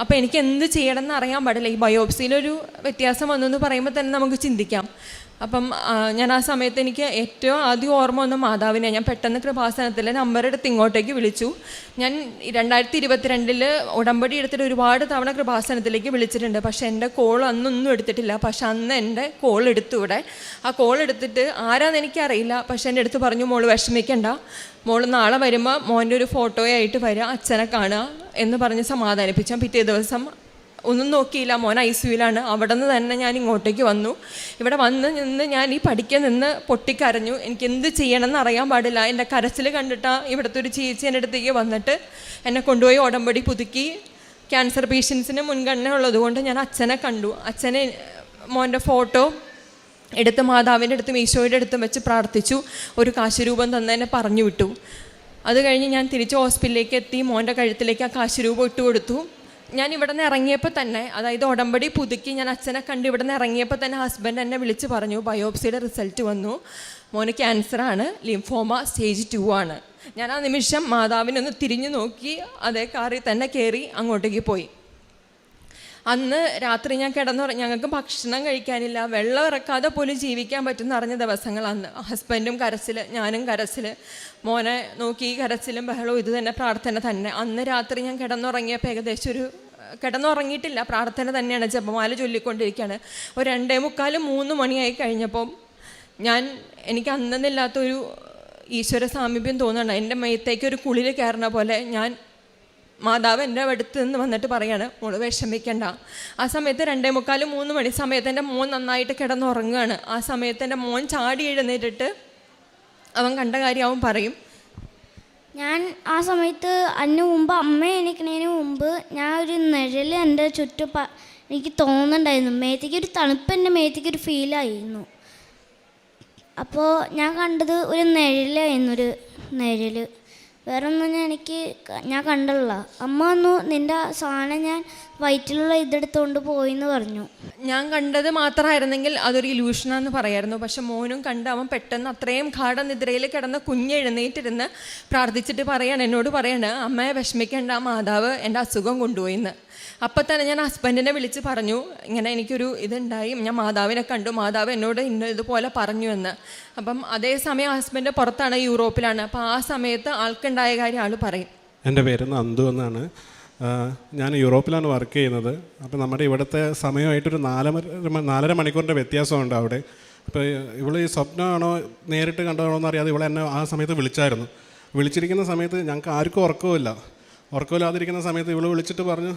അപ്പോൾ എനിക്ക് എന്ത് ചെയ്യണം എന്ന് അറിയാൻ പാടില്ല. ഈ ബയോപ്സിയിലൊരു വ്യത്യാസം വന്നു എന്ന് പറയുമ്പോൾ തന്നെ നമുക്ക് ചിന്തിക്കാം. അപ്പം ഞാൻ ആ സമയത്ത് എനിക്ക് ഏറ്റവും ആദ്യം ഓർമ്മ വന്ന മാതാവിനെ ഞാൻ പെട്ടെന്ന് കൃപാസനത്തിലെ നമ്പർ എടുത്ത് ഇങ്ങോട്ടേക്ക് വിളിച്ചു. ഞാൻ രണ്ടായിരത്തി ഇരുപത്തിരണ്ടിൽ ഉടമ്പടി എടുത്തിട്ട് ഒരുപാട് തവണ കൃപാസനത്തിലേക്ക് വിളിച്ചിട്ടുണ്ട്. പക്ഷേ എന്റെ കോൾ അന്നൊന്നും എടുത്തിട്ടില്ല. പക്ഷെ അന്ന് എന്റെ കോൾ എടുത്തു ഇവിടെ. ആ കോൾ എടുത്തിട്ട് ആരാന്ന് എനിക്കറിയില്ല. പക്ഷേ എന്റെ അടുത്ത് പറഞ്ഞു മോൾ വിഷമിക്കണ്ട. മോൾ നാളെ വരുമ്പോൾ മോന്റെ ഒരു ഫോട്ടോയായിട്ട് വരിക അച്ഛനെ കാണുക എന്ന് പറഞ്ഞ് സമാധാനിപ്പിച്ചു പിറ്റേ ദിവസം ഒന്നും നോക്കിയില്ല. മോൻ ഐ സിയുലാണ് അവിടെ നിന്ന് തന്നെ ഞാൻ ഇങ്ങോട്ടേക്ക് വന്നു. ഇവിടെ വന്ന് നിന്ന് ഞാൻ ഈ പഠിക്കാൻ നിന്ന് പൊട്ടിക്കരഞ്ഞു. എനിക്ക് എന്ത് ചെയ്യണമെന്ന് അറിയാൻ പാടില്ല. എന്റെ കരച്ചിൽ കണ്ടിട്ടാ ഇവിടുത്തെ ഒരു ചേച്ചി എന്റെ അടുത്തേക്ക് വന്നിട്ട് എന്നെ കൊണ്ടുപോയി ഉടമ്പടി പുതുക്കി. ക്യാൻസർ പേഷ്യൻസിന് മുൻഗണന ഉള്ളതുകൊണ്ട് ഞാൻ അച്ഛനെ കണ്ടു. അച്ഛനെ മോന്റെ ഫോട്ടോ എടുത്ത് മാതാവിന്റെ അടുത്തും ഈശോയുടെ അടുത്തും വെച്ച് പ്രാർത്ഥിച്ചു. ഒരു കാശുരൂപം തന്നെ പറഞ്ഞു വിട്ടു. അത് കഴിഞ്ഞ് ഞാൻ തിരിച്ച് ഹോസ്പിറ്റലിലേക്ക് എത്തി. മോന്റെ കഴുത്തിലേക്ക് ആ കാശ് രൂപ ഇട്ട് കൊടുത്തു. ഞാൻ ഇവിടെ നിന്ന് ഇറങ്ങിയപ്പോൾ തന്നെ അതായത് ഉടമ്പടി പുതുക്കി ഞാൻ അച്ഛനെ കണ്ട് ഇവിടെ നിന്ന് ഇറങ്ങിയപ്പോൾ തന്നെ ഹസ്ബൻഡ് എന്നെ വിളിച്ച് പറഞ്ഞു ബയോപ്സിയുടെ റിസൾട്ട് വന്നു. മോന് ക്യാൻസറാണ് ലിംഫോമ സ്റ്റേജ് ടു ആണ്. ഞാൻ ആ നിമിഷം മാതാവിനൊന്ന് തിരിഞ്ഞു നോക്കി അതേ കാറിൽ തന്നെ കയറി അങ്ങോട്ടേക്ക് പോയി. അന്ന് രാത്രി ഞാൻ കിടന്നു ഞങ്ങൾക്ക് ഭക്ഷണം കഴിക്കാനില്ല വെള്ളം ഇറക്കാതെ പോലും ജീവിക്കാൻ പറ്റുന്ന അറിഞ്ഞ ദിവസങ്ങൾ അന്ന്. ഹസ്ബൻഡും കരച്ചിൽ ഞാനും കരച്ചിൽ മോനെ നോക്കി കരച്ചിലും ബഹളവും ഇത് തന്നെ പ്രാർത്ഥന തന്നെ. അന്ന് രാത്രി ഞാൻ കിടന്നുറങ്ങിയപ്പോൾ ഏകദേശം ഒരു കിടന്നുറങ്ങിയിട്ടില്ല പ്രാർത്ഥന തന്നെയാണ്. ജപമാല ചൊല്ലിക്കൊണ്ടിരിക്കുകയാണ് ഒരു രണ്ടേ മുക്കാലും മൂന്ന് മണിയായി കഴിഞ്ഞപ്പം ഞാൻ എനിക്ക് അന്നെന്നില്ലാത്തൊരു ഈശ്വര സാമീപ്യം തോന്നുകയാണ്. എന്റെ മയത്തേക്ക് ഒരു കുളിൽ കയറുന്ന പോലെ ഞാൻ മാതാവ് എന്റെ അടുത്ത് നിന്ന് വന്നിട്ട് പറയാണ് മോൾ വിഷമിക്കണ്ട. ആ സമയത്ത് രണ്ടേ മുക്കാൽ മൂന്ന് മണി സമയത്ത് എന്റെ മോൻ നന്നായിട്ട് കിടന്നുറങ്ങുകയാണ് ആ സമയത്ത് എന്റെ മോൻ ചാടി എഴുന്നേറ്റിട്ട് അവൻ കണ്ട കാര്യം അവൻ പറയും. ഞാൻ ആ സമയത്ത് അതിന് മുമ്പ് അമ്മ എണീക്കണതിന് മുമ്പ് ഞാൻ ഒരു നിഴൽ എന്റെ ചുറ്റും എനിക്ക് തോന്നുന്നുണ്ടായിരുന്നു. മേത്തേക്ക് ഒരു തണുപ്പ് എന്റെ മേത്തേക്ക് ഒരു ഫീലായിരുന്നു അപ്പോൾ ഞാൻ കണ്ടത് ഒരു നിഴലായിരുന്നു ഒരു നിഴൽ വേറെ ഒന്നും ഞാൻ എനിക്ക് ഞാൻ കണ്ടില്ല അമ്മ വന്നു നിന്റെ സാധനം ഞാൻ വയറ്റിലുള്ള ഇതെടുത്തുകൊണ്ട് പോയി എന്ന് പറഞ്ഞു. ഞാൻ കണ്ടത് മാത്രമായിരുന്നെങ്കിൽ അതൊരു ഇലൂഷനാന്ന് പറയായിരുന്നു. പക്ഷെ മോനും കണ്ട് അവൻ പെട്ടെന്ന് അത്രയും ഗാഠനിദ്രയിൽ കിടന്ന് കുഞ്ഞ് എഴുന്നേറ്റിരുന്ന് പ്രാർത്ഥിച്ചിട്ട് പറയാണ് എന്നോട് പറയാണ് അമ്മയെ വിഷമിക്കേണ്ട ആ മാതാവ് എന്റെ അസുഖം കൊണ്ടുപോയിന്ന്. അപ്പം തന്നെ ഞാൻ ഹസ്ബൻഡിനെ വിളിച്ച് പറഞ്ഞു ഇങ്ങനെ എനിക്കൊരു ഇതുണ്ടായി ഞാൻ മാതാവിനെ കണ്ടു മാതാവ് എന്നോട് ഇന്ന ഇതുപോലെ പറഞ്ഞു എന്ന് അപ്പം അതേസമയം ഹസ്ബൻഡ് പുറത്താണ് യൂറോപ്പിലാണ്. അപ്പം ആ സമയത്ത് ആൾക്കുണ്ടായ കാര്യം ആൾ പറയും. എന്റെ പേര് നന്ദു എന്നാണ്. ഞാൻ യൂറോപ്പിലാണ് വർക്ക് ചെയ്യുന്നത്. അപ്പോൾ നമ്മുടെ ഇവിടുത്തെ സമയമായിട്ടൊരു നാലര നാലര മണിക്കൂറിന്റെ വ്യത്യാസമുണ്ട് അവിടെ. അപ്പോൾ ഇവൾ ഈ സ്വപ്നമാണോ നേരിട്ട് കണ്ടതാണോ എന്ന് അറിയാതെ ഇവളെന്നെ ആ സമയത്ത് വിളിച്ചായിരുന്നു. വിളിച്ചിരിക്കുന്ന സമയത്ത് ഞങ്ങൾക്ക് ആർക്കും ഉറക്കമില്ല ഉറക്കമില്ലാതിരിക്കുന്ന സമയത്ത് ഇവൾ വിളിച്ചിട്ട് പറഞ്ഞു